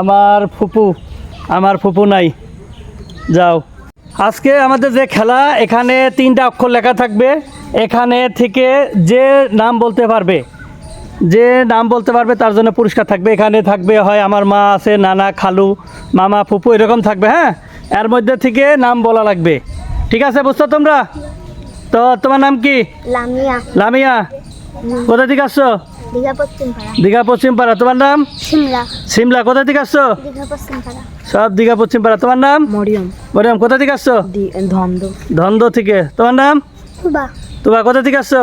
আমার ফুপু আমার ফুপু নাই। যাও। আজকে আমাদের যে খেলা এখানে তিনটা অক্ষর লেখা থাকবে। এখানে থেকে যে নাম বলতে পারবে যে নাম বলতে পারবে তার জন্য পুরস্কার থাকবে। এখানে থাকবে হয় আমার মা আছে নানা খালু মামা ফুপু এরকম থাকবে হ্যাঁ? এর মধ্যে থেকে নাম বলা লাগবে। ঠিক আছে বুঝছ তোমরা? তো তোমার নাম কি? লামিয়া। লামিয়া। কোথা থেকে আসছো? দীঘা পশ্চিম পাড়া দীঘা পশ্চিম পাড়া তোমার নাম সিমলা সিমলা কোথা থেকে আসছো দীঘা পশ্চিম পাড়া সব দীঘা পশ্চিম পাড়া তোমার নাম মরিয়ম মরিয়াম কোথা থেকে আসছো ধন্দ ধন্দ থেকে তোমার নাম তোমার কোথা থেকে আসছো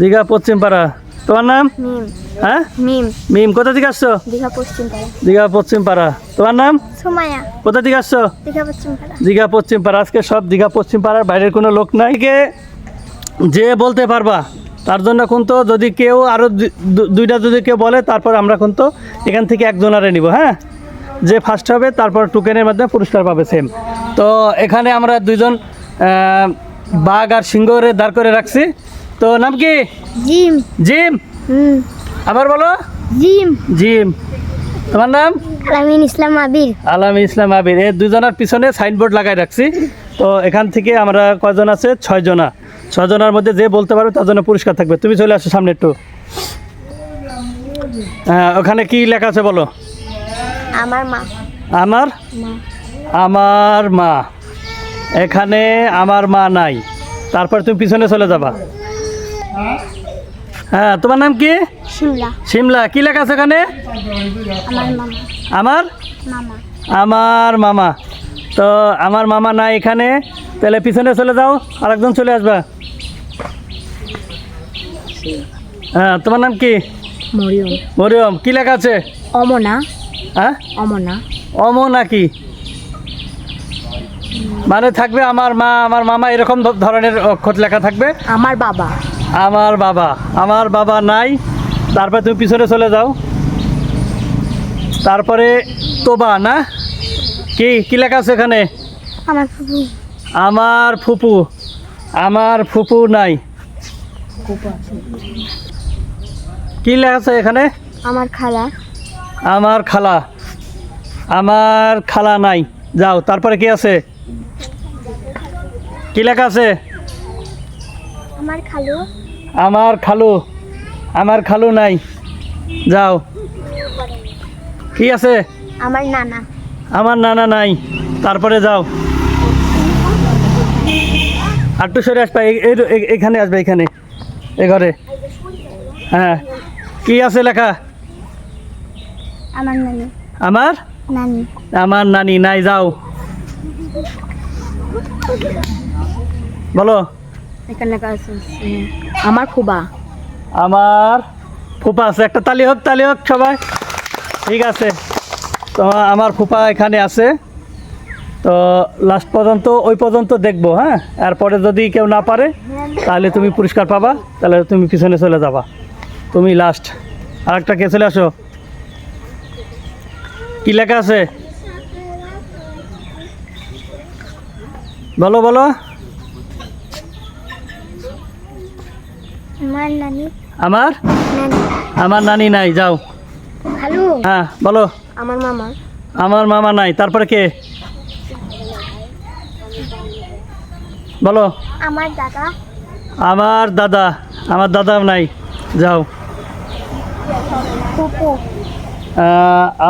দীঘা পশ্চিম পাড়া তোমার নাম হ্যাঁ মিম মিম কোথা থেকে আসছো দীঘা পশ্চিম পাড়া দীঘা পশ্চিম পাড়া তোমার নাম সুমায়া কোথা থেকে আসছো দীঘা পশ্চিম পাড়া দীঘা পশ্চিম পাড়া আজকে সব দীঘা পশ্চিম পাড়ার বাইরের কোনো লোক নাই কে যে বলতে পারবা তার জন্য কিন্তু যদি কেউ আরও দুইটা যদি কেউ বলে তারপর আমরা কিন্তু এখান থেকে একজনারে নিব হ্যাঁ? যে ফার্স্ট হবে তারপর টুকেনের মাধ্যমে পুরস্কার পাবে সেম তো এখানে আমরা দুইজন বাঘ আর সিংহরে দাঁড় করে রাখছি। তো নাম কি? জিম। জিম? আবার বলো। জিম। জিম। তোমার নাম? আলামিন ইসলাম আবির। আলাম ইসলাম আবির। এই দুজনের পিছনে সাইনবোর্ড লাগাই রাখছি। তো এখান থেকে আমরা কয়জন আছে? ছয়জনা। ছয়জনের মধ্যে যে বলতে পারবে তার জন্য পুরস্কার থাকবে। তুমি চলে আসো সামনে একটু। হ্যাঁ ওখানে কি লেখা আছে বলো? আমার মা। আমার? আমার মা। এখানে আমার মা নাই। তারপর তুমি পিছনে চলে যাবা। হ্যাঁ তোমার নাম কি? সিমলা সিমলা কি লেখা আছে এখানে? আমার আমার মামা। তো আমার মামা নাই এখানে। তাহলে পিছনে চলে যাও আরেকজন চলে আসবা। হ্যাঁ তোমার নাম কি? মরিয়ম। মরিয়ম কি লেখা আছে? অমনা। হ্যাঁ? অমনা। অম নাকি মানে থাকবে আমার মা আমার মামা এরকম ধরনের অক্ষর লেখা থাকবে? আমার বাবা। আমার বাবা। আমার বাবা নাই। তারপরে তুমি পিছনে চলে যাও। তারপরে তোবা না? কি কি লেখা আছে এখানে? আমার আমার ফুপু আমার ফুপু নাই। কি লেখা আছে এখানে? আমার খালা। আমার খালা। আমার খালা নাই। যাও তারপরে কি আছে? কি লেখা আছে? আমার খালু। আমার খালু। আমার খালু নাই। যাও। কি আছে? আমার নানা। আমার নানা নাই। তারপরে যাও। আটটু সরে আসবে এখানে আসবে এখানে এ ঘরে। হ্যাঁ। কি আছে লেখা? আমার নানি। আমার? নানি। আমার নানি নাই যাও। বলো। এখানে লেখা আছে আমার ফুবা আমার ফুপা আছে একটা তালি হোক তালি হোক সবাই। ঠিক আছে। তো আমার ফুপা এখানে আছে। তো লাস্ট পর্যন্ত ওই পর্যন্ত দেখব হ্যাঁ? এরপরে যদি কেউ না পারে তাহলে তুমি পুরস্কার পাবা তাহলে তুমি পিছনে চলে যাবা। তুমি লাস্ট আর একটা কে চলে আসো? কি লেখা আছে? বলো বলো। আমার আমার? নানি। নাই যাও। হ্যাঁ বলো। আমার মামা। আমার মামা নাই তারপরে কে? বলো। আমার দাদা। আমার দাদা। আমার দাদা নাই। যাও। ফুপু।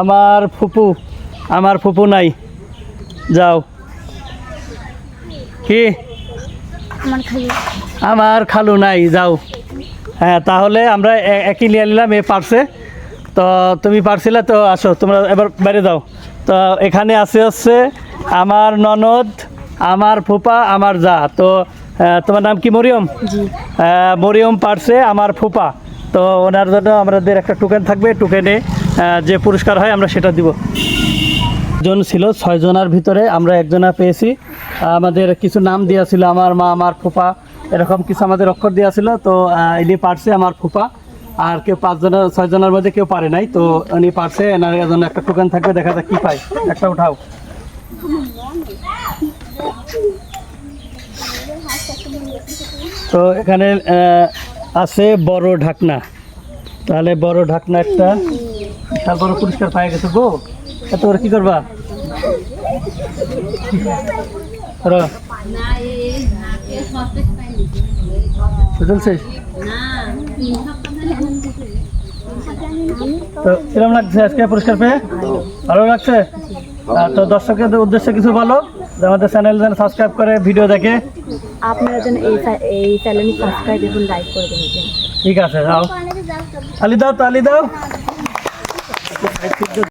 আমার ফুপু। আমার ফুপু নাই। যাও। কি? আমার খালু। নাই। যাও। হ্যাঁ তাহলে আমরা একই নিয়ে নিলাম এ পারছে তো তুমি পারছিলে তো আসো। তোমরা এবার বাইরে যাও। তো এখানে আছে হচ্ছে আমার ননদ আমার ফুপা আমার যা। তো তোমার নাম কি মরিয়ম? মরিয়ম পারছে আমার ফুপা। তো ওনার জন্য আমাদের একটা টোকেন থাকবে টোকেনে যে পুরস্কার হয় আমরা সেটা দিব। জন ছিল ছয়জনার ভিতরে আমরা একজনা পেয়েছি। আমাদের কিছু নাম দেওয়া ছিল আমার মা আমার ফুপা এরকম কিছু আমাদের অক্ষর দেওয়া ছিল। তো ইনি পারছে আমার ফুপা। আর কেউ পাঁচজনের ছয়জনের মধ্যে কেউ পারে নাই। তো উনি পারছে এনার জন্য একটা টোকেন থাকবে দেখা যাক কী পাই একটা উঠাও। তো এখানে আছে বড় ঢাকনা। তাহলে বড় ঢাকনা একটা। বড় পুরস্কার পাই গেছে গো। এত কি করবা? তো কিরম লাগছে আজকে পুরস্কার পেয়ে? ভালো লাগছে? তো দর্শকের উদ্দেশ্যে কিছু বলো। আমাদের চ্যানেল যেন সাবস্ক্রাইব করে ভিডিও দেখে। আপনারা যেন এই এই চ্যানেলটি সাবস্ক্রাইব এবং লাইক করে দেবেন ঠিক আছে যাও। তালি দাও তালি দাও।